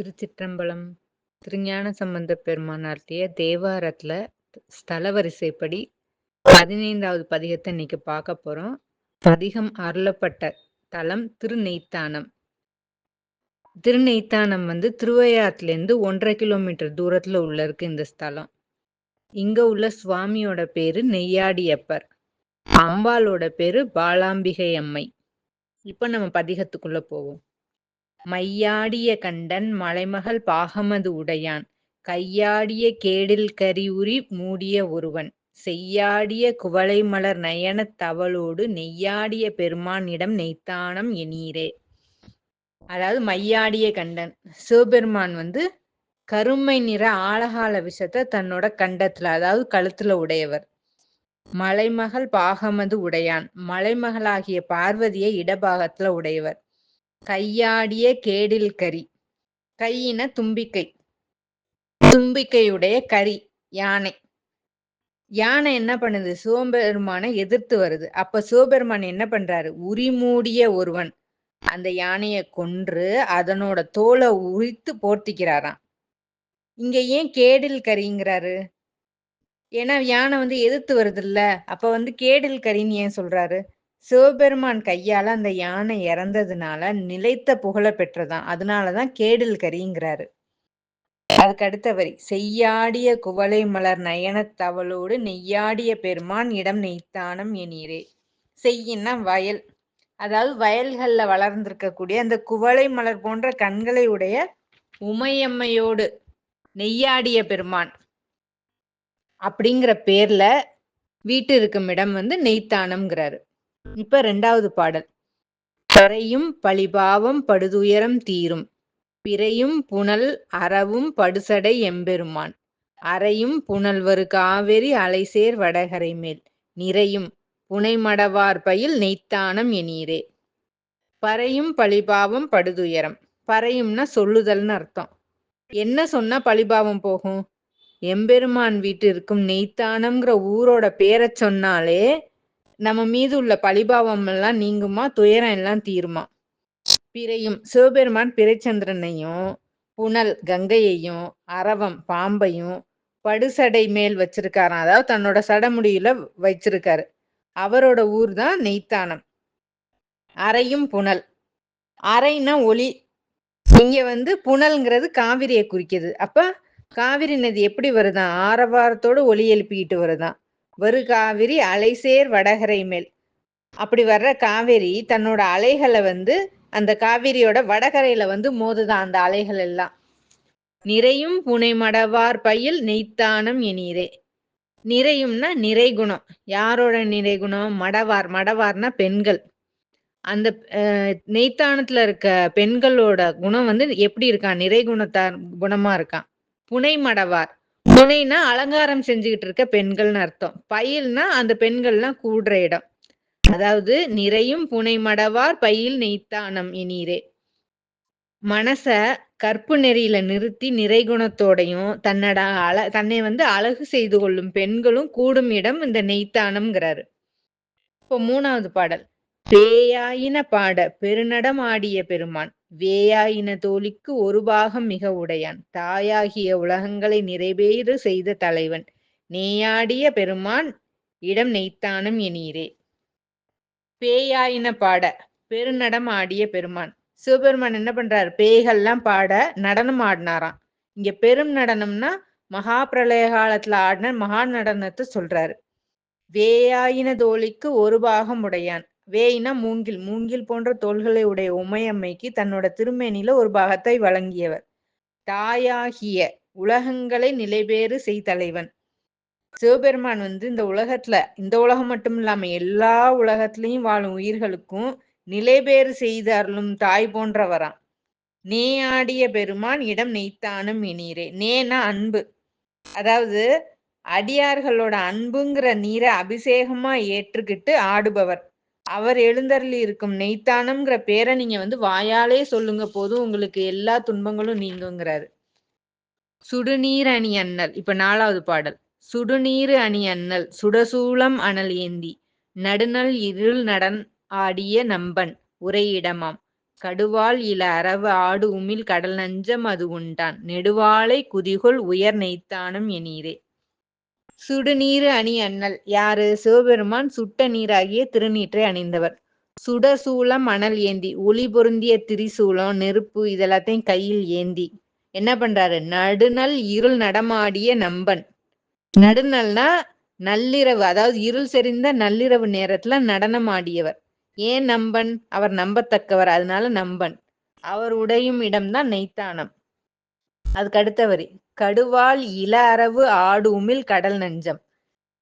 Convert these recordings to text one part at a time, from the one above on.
திருச்சிற்றம்பலம். திருஞான சம்பந்த பெருமானார்த்திய அருளிய தேவாரத்துல ஸ்தல வரிசைப்படி பதினைந்தாவது பதிகத்தை இன்னைக்கு பார்க்க போறோம். பதிகம் அருளப்பட்ட தலம் திருநெய்த்தானம். திருநெய்த்தானம் வந்து திருவையாத்துலேருந்து 1 1/2 கிலோமீட்டர் தூரத்துல உள்ள இருக்கு இந்த ஸ்தலம். இங்க உள்ள சுவாமியோட பேரு நெய்யாடியப்பர். அம்பாளோட பேரு பாலாம்பிகை அம்மை. இப்ப நம்ம பதிகத்துக்குள்ள போவோம். மையாடிய கண்டன் மலைமகள் பாகமது உடையான். கையாடிய கேடில் கரியுரி மூடிய ஒருவன். செய்யாடிய குவளைமலர் நயனத் தவளோடு நெய்யாடிய பெருமானிடம் நெய்த்தானம் எனீரே. அதாவது மையாடிய கண்டன். சிவபெருமான் வந்து கருமை நிற ஆழகால விஷத்தை தன்னோட கண்டத்துல அதாவது கழுத்துல உடையவர். மலைமகள் பாகமது உடையான். மலைமகளாகிய பார்வதியை இடபாகத்துல உடையவர். கையாடிய கேடில் கரி கையின தும்பிக்கை. தும்பிக்கையுடைய கரி யானை. யானை என்ன பண்ணுது? சிவபெருமானை எதிர்த்து வருது. அப்ப சிவபெருமான் என்ன பண்றாரு? உரிமூடிய ஒருவன். அந்த யானையை கொன்று அதனோட தோலை உரித்து போர்த்திக்கிறாராம். இங்க ஏன் கேடில் கரிங்கிறாரு ஏன்னா யானை வந்து எதிர்த்து வருது இல்ல அப்ப வந்து கேடில் கரின்னு ஏன் சொல்றாரு? சிவபெருமான் கையால அந்த யானை இறந்ததுனால நிலைத்த புகழ பெற்றதான். அதனாலதான் கேடில் கரிங்கிறாரு அதுக்கு அடுத்த வரி செய்யாடிய குவளை மலர் நயனத் தவளோடு நெய்யாடிய பெருமான் இடம் நெய்த்தானம் எனீரே. செய்யின்னா வயல். அதாவது வயல்கள்ல வளர்ந்திருக்கக்கூடிய அந்த குவளை மலர் போன்ற கண்களை உடைய உமையம்மையோடு நெய்யாடிய பெருமான் அப்படிங்கிற பேர்ல வீட்டு இருக்கும் இடம் வந்து நெய்த்தானம்ங்கிறாரு. இப்ப ரெண்டாவது பாடல். பறையும் பழிபாவம் படுதுயரம் தீரும். பிறையும் புனல் அறவும் படுசடை எம்பெருமான். அறையும் புனல்வரு காவேரி அலைசேர் வடகரை மேல். நிறையும் புனைமடவார் பயில் நெய்த்தானம் எனீரே பறையும் பழிபாவம் படுதுயரம். பறையும்னா சொல்லுதல்னு அர்த்தம். என்ன சொன்னா பழிபாவம் போகும்? எம்பெருமான் வீட்டு இருக்கும் நெய்த்தானம்ங்கிற ஊரோட பேரை சொன்னாலே நம்ம மீது உள்ள பழிபாவம் எல்லாம் நீங்குமா? துயரம் எல்லாம் தீருமா? பிறையும் சிவபெருமான் பிறைச்சந்திரனையும் புனல் கங்கையையும் அரவம் பாம்பையும் படுசடை மேல் வச்சிருக்காராம். அதாவது தன்னோட சடமுடியில வச்சிருக்காரு. அவரோட ஊர் தான் நெய்த்தானம். அறையும் புனல். அறைனா ஒளி. இங்க வந்து புனல்ங்கிறது காவிரியை குறிக்கிறது அப்ப காவிரி நதி எப்படி வருதான்? ஆரவாரத்தோடு ஒளி எழுப்பிக்கிட்டு வருதான். வரு காவிரி அலைசேர் வடகரை மேல். அப்படி வர்ற காவேரி தன்னோட அலைகளை வந்து அந்த காவிரியோட வடகரையில வந்து மோதுதான் அந்த அலைகள் எல்லாம். நிறையும் புனை மடவார் பையில் நெய்த்தானம் எனீரே நிறையும்னா நிறைகுணம். யாரோட நிறைகுணம்? மடவார். மடவார்னா பெண்கள். அந்த நெய்த்தானத்துல இருக்க பெண்களோட குணம் வந்து எப்படி இருக்கான் நிறைகுணத்தார் குணமா இருக்கான் புனை மடவார் துணைனா அலங்காரம் செஞ்சுக்கிட்டு இருக்க பெண்கள்னு அர்த்தம். பயில்னா அந்த பெண்கள்லாம் கூடுற இடம். அதாவது நிறையும் புனை மடவார் பயில் நெய்த்தானம் இனீரே மனச கற்பு நெறியில நிறுத்தி நிறைகுணத்தோடையும் தன்னட அழ தன்னை வந்து அழகு செய்து கொள்ளும் பெண்களும் கூடும் இடம் இந்த நெய்த்தானம்ங்கிறாரு. இப்போ மூணாவது பாடல். பேயாயின பாட பெருநடம் ஆடிய பெருமான். வேயாயின தோழிக்கு ஒரு பாகம் மிக உடையான். தாயாகிய உலகங்களை நிறைவேறு செய்த தலைவன். நேயாடிய பெருமான் இடம் நெய்த்தானம் எனீரே பேயாயின பாட பெருநடம் ஆடிய பெருமான். சிவபெருமான் என்ன பண்றாரு? பேய்கள்லாம் பாட நடனம் ஆடினாராம். இங்க பெரும் நடனம்னா மகா பிரளய காலத்துல ஆடின மகா நடனத்தை சொல்றாரு வேயாயின தோழிக்கு ஒரு பாகம் உடையான். வேயினா மூங்கில். மூங்கில் போன்ற தோள்களை உடைய உமையம்மைக்கு தன்னோட திருமேனில ஒரு பாகத்தை வழங்கியவர். தாயாகிய உலகங்களை நிலைபேறு செய்தலைவன் சிவபெருமான் வந்து இந்த உலகத்துல இந்த உலகம் மட்டும் இல்லாம எல்லா உலகத்திலையும் வாழும் உயிர்களுக்கும் நிலைபேறு செய்து அருளும் தாய் போன்றவராம். நே ஆடிய பெருமான் இடம் நெய்த்தானும் இனீரே நேனா அன்பு. அதாவது அடியார்களோட அன்புங்கிற நீரை அபிஷேகமா ஏற்றுக்கிட்டு ஆடுபவர். அவர் எழுந்தருளி இருக்கும் நெய்த்தானம்ங்கிற பேரை நீங்க வந்து வாயாலே சொல்லுங்க போதும் உங்களுக்கு எல்லா துன்பங்களும் நீங்குங்கிறாரு. சுடுநீர் அணி அண்ணல் இப்ப நாலாவது பாடல். சுடுநீர் அணி அண்ணல் சுடசூலம் அனல் ஏந்தி. நடுநல் இருள் நடன் ஆடிய நம்பன் உரையிடமாம் கடுவால் இல அரவு ஆடு உமிழ் கடல் நஞ்சம் அது உண்டான். நெடுவாளை குதிகொள் உயர் நெய்த்தானம் எனீரே. சுடுநீரு அணி அண்ணல். யாரு? சிவபெருமான் சுட்ட நீராகிய திருநீற்றை அணிந்தவர். சுடசூலம் மணல் ஏந்தி ஒளி பொருந்திய திரிசூலம் நெருப்பு இதெல்லாத்தையும் கையில் ஏந்தி. என்ன பண்றாரு? நடுநல் இருள் நடமாடிய நம்பன் நடுநல்னா நள்ளிரவு அதாவது இருள் செறிந்த நள்ளிரவு நேரத்துல நடனம் ஆடியவர். ஏன் நம்பன் அவர் நம்பத்தக்கவர் அதனால நம்பன் அவர் உடையும் இடம்தான் நெய்த்தானம். அதுக்கு அடுத்த வரி. கடுவாள் இள அரவு ஆடு உமிழ் கடல் நஞ்சம்.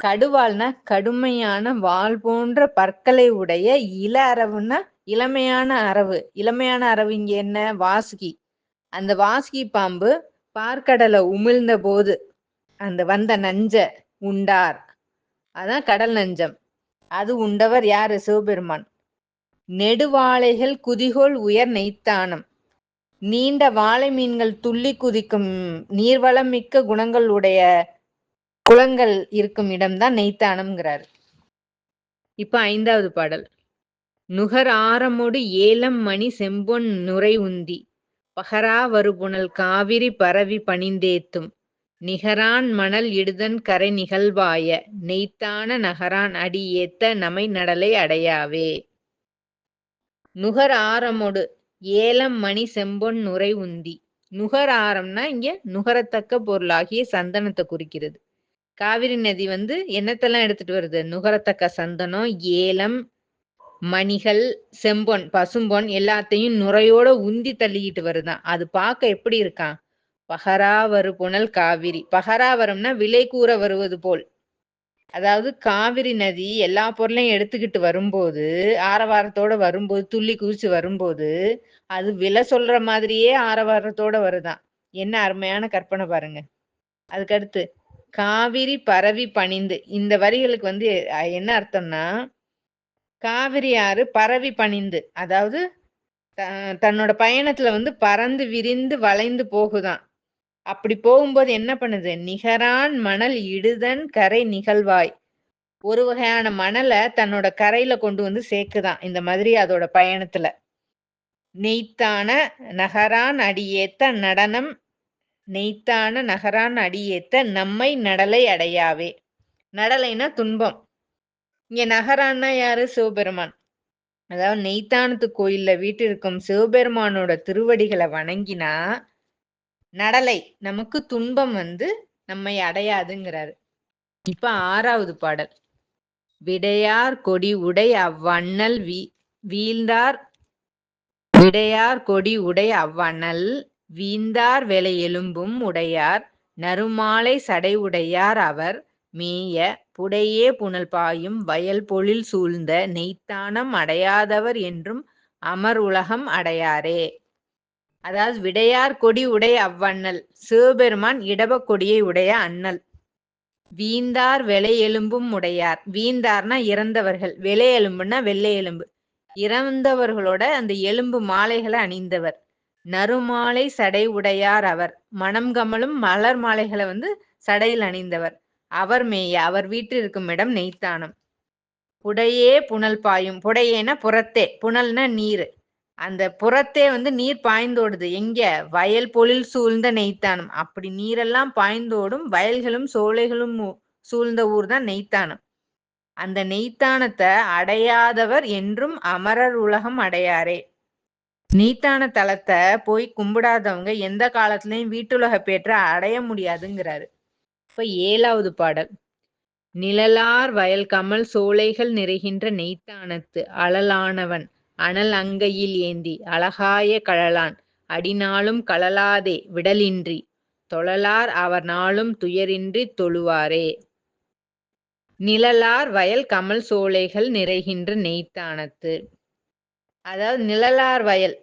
கடுவால்னா கடுமையான வாள் போன்ற பற்களை உடைய இள அரவுன்னா இளமையான அரவு. இளமையான அரவு இங்க என்ன? வாசுகி. அந்த வாசுகி பாம்பு பார்க்கடலை உமிழ்ந்த போது அந்த வந்த நஞ்ச உண்டார். அதான் கடல் நஞ்சம். அது உண்டவர் யாரு? சிவபெருமான். நெடுவாளைகள் குதிகோள் உயர் நெய்த்தானம். நீண்ட வாழை மீன்கள் துள்ளி குதிக்கும் நீர்வளம் மிக்க குணங்கள் உடைய குளங்கள் இருக்கும் இடம்தான் நெய்த்தானம்ங்கிறார். இப்ப ஐந்தாவது பாடல். நுகர் ஆரமோடு ஏலம் மணி செம்பொன் நுரை உந்தி. பகரா வருபுணல் காவிரி பரவி பணிந்தேத்தும். நிகரான் மணல் இடுதன் கரை நிகழ்வாய. நெய்த்தான நகரான் அடி ஏத்த நமை நடலை அடையாவே. நுகர் ஆரமோடு ஏலம் மணி செம்பொன் நுரை உந்தி. நுகராரம்னா இங்க நுகரத்தக்க பொருளாகிய சந்தனத்தை குறிக்கிறது. காவிரி நதி வந்து என்னத்தெல்லாம் எடுத்துட்டு வருது? நுகரத்தக்க சந்தனம் ஏலம் மணிகள் செம்பொன் பசும்பொன் எல்லாத்தையும் நுரையோட உந்தி தள்ளிக்கிட்டு வருதான். அது பார்க்க எப்படி இருக்கான்? பகராவரு புனல் காவிரி. பகராவரம்னா விலை கூற வருவது போல். அதாவது காவிரி நதி எல்லா பொருளையும் எடுத்துக்கிட்டு வரும்போது ஆரவாரத்தோட வரும்போது துள்ளி குதிச்சு வரும்போது அது விலை சொல்ற மாதிரியே ஆரவாரத்தோட வருதான். என்ன அருமையான கற்பனை பாருங்க. அதுக்கடுத்து காவிரி பரவி பணிந்து. இந்த வரிகளுக்கு வந்து என்ன அர்த்தம்னா காவிரி ஆறு பரவி பணிந்து. அதாவது தன்னோட பயணத்துல வந்து பறந்து விரிந்து வளைந்து போகுதான். அப்படி போகும்போது என்ன பண்ணுது? நிகரான் மணல் இடுதன் கரை நிகழ்வாய். ஒரு வகையான மணலை தன்னோட கரையில கொண்டு வந்து சேர்க்குதான் இந்த மாதிரி அதோட பயணத்துல. நெய்த்தான நகரான் அடியேத்த நடனம் நெய்த்தான நகரான் அடியேத்த நம்மை நடலை அடையாவே. நடலைனா துன்பம். இங்க நகரான்னா யாரு? சிவபெருமான். அதாவது நெய்த்தானத்து கோயில்ல வீட்டிற்கும் சிவபெருமானோட திருவடிகளை வணங்கினா நடலை. நமக்கு துன்பம் வந்து நம்மை அடையாதுங்கிறாரு. இப்ப ஆறாவது பாடல். விடையார் கொடி உடை அவ்வண்ணல் வீ வீழ்ந்தார். விடையார் கொடி உடை அவ்வண்ணல் வீந்தார் வேலை எலும்பும் உடையார். நறுமாலை சடை உடையார் அவர் மேய புடையே புனல் பாயும். வயல் பொழில் சூழ்ந்த நெய்த்தானம் அடையாதவர் என்றும் அமர் உலகம் அடையாரே. அதாவது விடையார் கொடி உடைய அவ்வண்ணல் சிவபெருமான் இடப கொடியை உடைய அண்ணல். வீந்தார் வெளை எலும்பும் உடையார். வீந்தார்னா இறந்தவர்கள். வெளை எலும்புன்னா வெள்ளை எலும்பு. இறந்தவர்களோட அந்த எலும்பு மாலைகளை அணிந்தவர். நறுமாலை சடை உடையார் அவர். மனம் கமலும் மலர் மாலைகளை வந்து சடையில் அணிந்தவர். அவர் மேய அவர் வீட்டில் இருக்கும் இடம் நெய்த்தானம். புடையே புனல் பாயும். புடையேனா புறத்தே. புனல்னா நீர். அந்த புறத்தே வந்து நீர் பாய்ந்தோடுது. எங்க? வயல் பொழில் சூழ்ந்த நெய்த்தானம். அப்படி நீரெல்லாம் பாய்ந்தோடும் வயல்களும் சோலைகளும் சூழ்ந்த ஊர் தான் நெய்த்தானம். அந்த நெய்த்தானத்தை அடையாதவர் என்றும் அமரர் உலகம் அடையாரே. நெய்த்தான தலத்தை போய் கும்பிடாதவங்க எந்த காலத்திலையும் வீட்டுலக பேற்ற அடைய முடியாதுங்கிறாரு. இப்ப ஏழாவது பாடல். நிழலார் வயல் கமல் சோலைகள் நிறைகின்ற நெய்த்தானத்து அழலானவன். அனல் அங்கையில் ஏந்தி அழகாய கழலான் அடினாலும் கழலாதே விடலின்றி தொழலார் அவர் நாளும் துயரின்றி தொழுவாரே. நிழலார் வயல் கமல் சோலைகள் நிறைகின்ற நெய்த்தானத்து. அதாவது நிழலார் வயல்.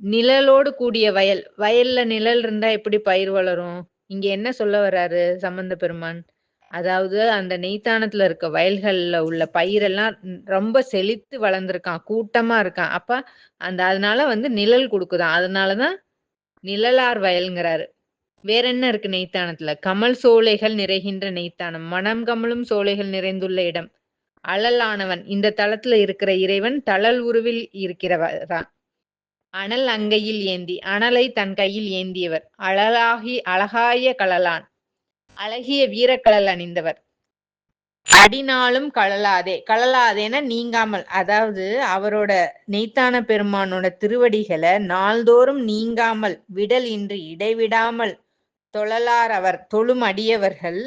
நிழலோடு கூடிய வயல். வயல்ல நிழல் இருந்தா எப்படி பயிர் வளரும்? இங்க என்ன சொல்ல வர்றாரு சம்பந்த பெருமான் அதாவது அந்த நெய்த்தானத்துல இருக்க வயல்கள்ல உள்ள பயிரெல்லாம் ரொம்ப செழித்து வளர்ந்துருக்கான் கூட்டமா இருக்கான். அப்ப அந்த அதனால வந்து நிழல் கொடுக்குதான். அதனாலதான் நிழலார் வயல்ங்கிறாரு. வேற என்ன இருக்கு நெய்த்தானத்துல? கமல் சோலைகள் நிறைகின்ற நெய்த்தானம். மனம் கமலும் சோலைகள் நிறைந்துள்ள இடம். அழலானவன் இந்த தளத்துல இருக்கிற இறைவன் தளல் உருவில் இருக்கிறவரான் அனல் அங்கையில் ஏந்தி அனலை தன் கையில் ஏந்தியவர். அழலாகி அழகாய கழலான். அழகிய வீரக்கழல் அணிந்தவர். அடினாலும் கழலாதே கழலாதேன்னா நீங்காமல் அதாவது அவரோட நெய்த்தான பெருமானோட திருவடிகளை நாள்தோறும் நீங்காமல் விடல் இன்றி இடைவிடாமல் தொழலார் அவர் தொழும் அடியவர்கள்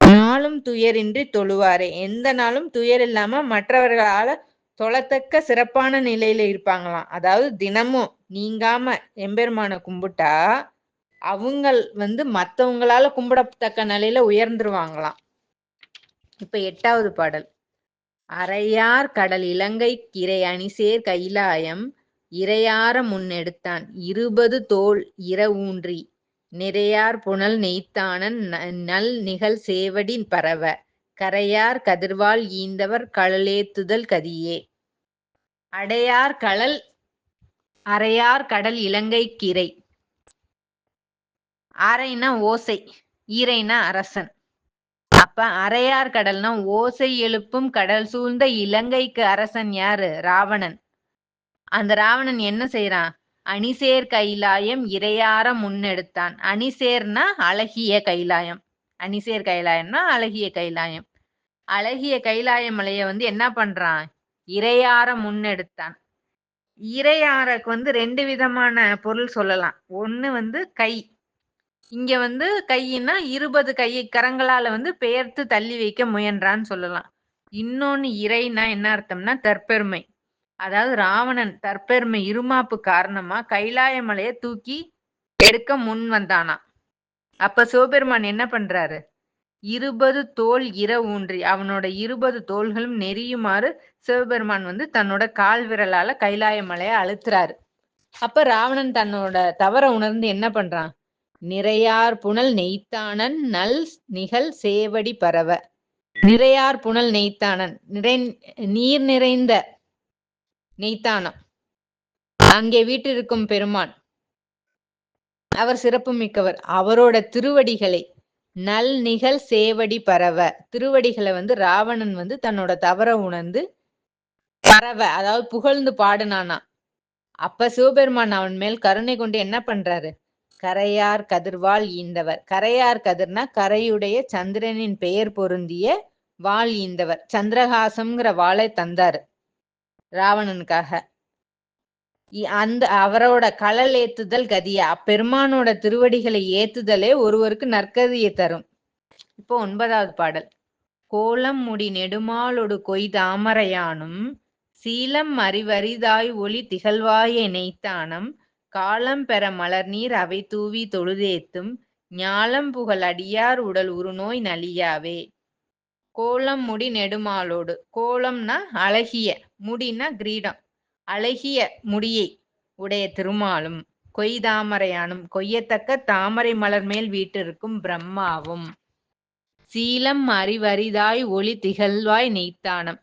நாளும் துயரின்றி தொழுவாரே. எந்த நாளும் துயர் இல்லாம மற்றவர்களால தொழத்தக்க சிறப்பான நிலையில இருப்பாங்களாம். அதாவது தினமும் நீங்காம எம்பெருமான கும்பிட்டா அவங்கள் வந்து மத்தவங்களால கும்பிடத்தக்க நிலையில உயர்ந்துருவாங்களாம். இப்ப எட்டாவது பாடல். அறையார் கடல் இலங்கை கிரை அணிசேர் கைலாயம் இறையார முன்னெடுத்தான் இருபது தோல் இர ஊன்றி நிறையார் புனல் நெய்த்தானன் நல் நிகழ் சேவடி பரவ கரையார் கதிர்வால் ஈந்தவர் கடலேத்துதல் கதியே. அடையார் கடல் அறையார் கடல் இலங்கை கிரை அரைனா ஓசை ஈரைனா அரசன். அப்ப அரையார் கடல்னா ஓசை எழுப்பும் கடல் சூழ்ந்த இலங்கைக்கு அரசன் யாரு? ராவணன். அந்த ராவணன் என்ன செய்யறான் அணிசேர் கைலாயம் இறையார முன்னெடுத்தான். அணிசேர்னா அழகிய கைலாயம். அணிசேர் கைலாயம்னா அழகிய கைலாயம். அழகிய கைலாய மலைய வந்து என்ன பண்றான்? இறையார முன்னெடுத்தான். இறையாருக்கு வந்து ரெண்டு விதமான பொருள் சொல்லலாம். ஒண்ணு வந்து கை. இங்க வந்து கையினா இருபது கை கரங்களால வந்து பெயர்த்து தள்ளி வைக்க முயன்றான்னு சொல்லலாம். இன்னொன்னு இறைனா என்ன அர்த்தம்னா தற்பெருமை. அதாவது ராவணன் தற்பெருமை இருமாப்பு காரணமா கைலாய மலையை தூக்கி எடுக்க முன் வந்தானா? அப்ப சிவபெருமான் என்ன பண்றாரு? இருபது தோல் இர ஊன்றி அவனோட இருபது தோள்களும் நெறியுமாறு சிவபெருமான் வந்து தன்னோட கால் விரலால கைலாய மலைய அழுத்துறாரு. அப்ப ராவணன் தன்னோட தவற உணர்ந்து என்ன பண்றான்? நிறையார் புனல் நெய்த்தானன் நல் நிகழ் சேவடி பரவ. நிறையார் புனல் நெய்த்தானன் நிறை நீர் நிறைந்த நெய்த்தானம். அங்கே வீட்டிருக்கும் பெருமான். அவர் சிறப்பு மிக்கவர். அவரோட திருவடிகளை நல் நிகழ் சேவடி பரவ. திருவடிகளை வந்து ராவணன் வந்து தன்னோட தவற உணர்ந்து பரவ. அதாவது புகழ்ந்து பாடுனானா அப்ப சிவபெருமான் அவன் மேல் கருணை கொண்டு என்ன பண்றாரு? கரையார் கதிர்வாள் ஈந்தவர். கரையார் கதிர்னா கரையுடைய சந்திரனின் பெயர் பொருந்திய வாள் ஈந்தவர். சந்திரகாசம்ங்கிற வாளை தந்தாரு ராவணனுக்காக. அந்த அவரோட களல் ஏத்துதல் கதியா. அப்பெருமானோட திருவடிகளை ஏத்துதலே ஒருவருக்கு நற்கதியை தரும். இப்போ ஒன்பதாவது பாடல். கோலம் முடி நெடுமாலொடு கொய் தாமரையானும் சீலம் அறிவரிதாய் ஒளி திகழ்வாய நெய்த்தானம் காலம் பெற மலர் நீர் அவை தூவி தொழுதேத்தும் ஞாலம் புகழ் அடியார் உடல் உருநோய் நலியாவே. கோலம் முடி நெடுமாலோடு கோலம்னா அழகிய முடினா கிரீடம் அழகிய முடியை உடைய திருமாலும் கொய்தாமரையானும் கொய்யத்தக்க தாமரை மலர் மேல் வீட்டிருக்கும் பிரம்மாவும். சீலம் அறிவரிதாய் ஒளி திகழ்வாய் நெய்த்தானம்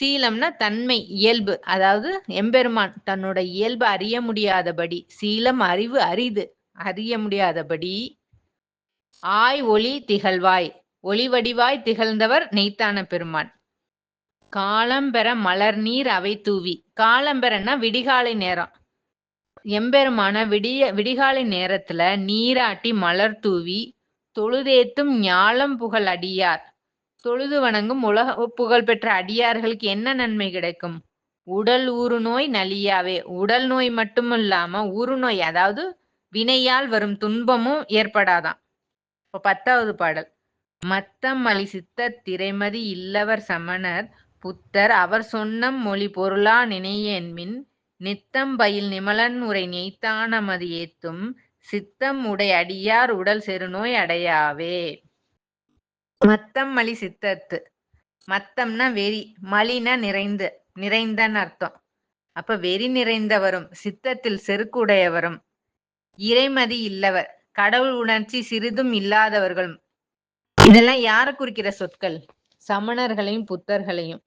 சீலம்னா தன்மை இயல்பு. அதாவது எம்பெருமான் தன்னோட இயல்பு அறிய முடியாதபடி சீலம் அறிவு அரிது. அறிய முடியாதபடி ஆய் ஒளி திகழ்வாய். ஒளி வடிவாய் திகழ்ந்தவர் நெய்த்தான பெருமான். காலம்பெற மலர் நீர் அவை தூவி. காலம்பெறன்னா விடிகாலை நேரம். எம்பெருமான விடிய விடிகாலை நேரத்துல நீராட்டி மலர் தூவி தொழுதேத்தும் ஞாலம் புகழ் அடியார். தொழுது வணங்கும் உலக புகழ்பெற்ற அடியார்களுக்கு என்ன நன்மை கிடைக்கும்? உடல் ஊறு நோய் நலியாவே. உடல் நோய் மட்டுமில்லாம ஊறு நோய் அதாவது வினையால் வரும் துன்பமும் ஏற்படாதான் இப்போ பத்தாவது பாடல். மத்தம் அலி சித்த திரைமதி இல்லவர் சமணர் புத்தர் அவர் சொன்ன மொழி பொருளா நினையென்மின் நித்தம் பயில் நிமலன் உரை நெய்த்தானமது ஏத்தும். சித்தம் உடை அடியார் உடல் செருநோய் அடையாவே. மத்தம் மலி சித்தத்து. மத்தம்னா வெறி மலினா நிறைந்து நிறைந்தன்னு அர்த்தம். அப்ப வெறி நிறைந்தவரும் சித்தத்தில் செருக்குடையவரும். இறைமதி இல்லவர் கடவுள் உணர்ச்சி சிறிதும் இல்லாதவர்களும். இதெல்லாம் யார குறிக்கிற சொற்கள்? சமணர்களையும் புத்தர்களையும்.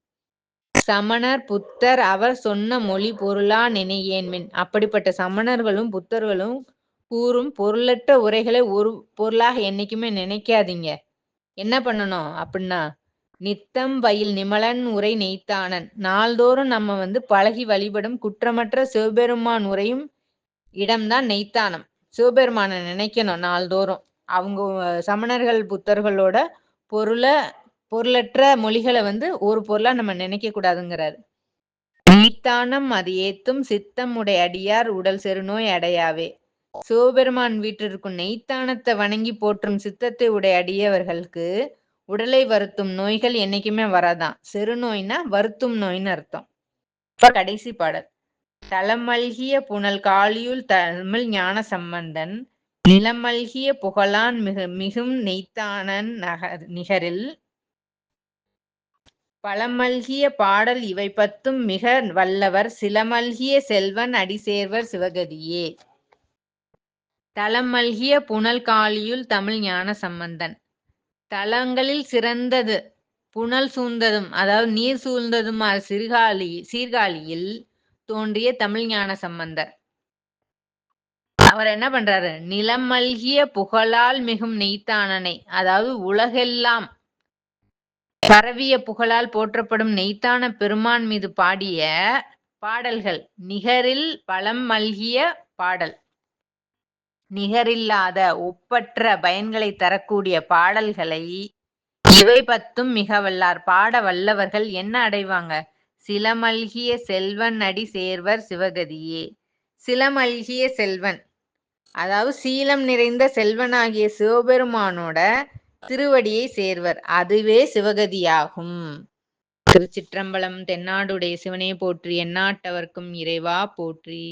சமணர் புத்தர் அவர் சொன்ன மொழி பொருளா நினையேன்மின் அப்படிப்பட்ட சமணர்களும் புத்தர்களும் கூறும் பொருளற்ற உரைகளை ஒரு பொருளாக என்னைக்குமே நினைக்காதீங்க. என்ன பண்ணணும் அப்படின்னா நித்தம் வயல் நிமலன் உரை நெய்த்தானன். நாள்தோறும் நம்ம வந்து பழகி வழிபடும் குற்றமற்ற சிவபெருமான் உரையும் இடம்தான் நெய்த்தானம். சிவபெருமானை நினைக்கணும் நாள்தோறும். அவங்க சமணர்கள் புத்தர்களோட பொருளை பொருளற்ற மொழிகளை வந்து ஒரு பொருளா நம்ம நினைக்க கூடாதுங்கிறாரு. நெய்த்தானம் அது ஏத்தும் சித்தம் உடை அடியார் உடல் செருநோய் அடையாவே. சிவபெருமான் வீட்டிற்கும் நெய்த்தானத்தை வணங்கி போற்றும் சித்தத்தை உடைய அடியவர்களுக்கு உடலை வருத்தும் நோய்கள் என்னைக்குமே வராதான் செருநோய்னா வருத்தும் நோய்னு அர்த்தம். இப்ப கடைசி பாடல். தலமல்கிய புனல் காளியுள் தமிழ் ஞான சம்பந்தன் நிலமல்கிய புகழான் மிகு மிகும் நெய்த்தானன் நகர் நிகரில் பழமல்கிய பாடல் இவை பத்தும் மிக வல்லவர். சிலமல்கிய செல்வன் அடிசேர்வர் சிவகதியே. தலமல்கிய புனல் காளியுள் தமிழ் ஞான சம்பந்தன். தலங்களில் சிறந்தது புனல் சூழ்ந்ததும் அதாவது நீர் சூழ்ந்ததும் சிறுகாலி சீர்காழியில் தோன்றிய தமிழ் ஞான சம்பந்தர். அவர் என்ன பண்றாரு? நிலம் மல்கிய புகழால் மிகும் நெய்த்தானனை அதாவது உலகெல்லாம் பரவிய புகழால் போற்றப்படும் நெய்த்தான பெருமான் மீது பாடிய பாடல்கள் நிகரில் பழம் மல்கிய பாடல். நிகரில்லாத ஒப்பற்ற பயன்களை தரக்கூடிய பாடல்களை இவை பத்தும் மிக வல்லார். பாட வல்லவர்கள் என்ன அடைவாங்க? சிலமல்கிய செல்வன் அடி சேர்வர் சிவகதியே. சிலமல்கிய செல்வன் அதாவது சீலம் நிறைந்த செல்வனாகிய சிவபெருமானோட திருவடியை சேர்வர் அதுவே சிவகதியாகும். திருச்சிற்றம்பலம் தென்னாடுடைய சிவனே போற்றி எந்நாட்டவர்க்கும் இறைவா போற்றி.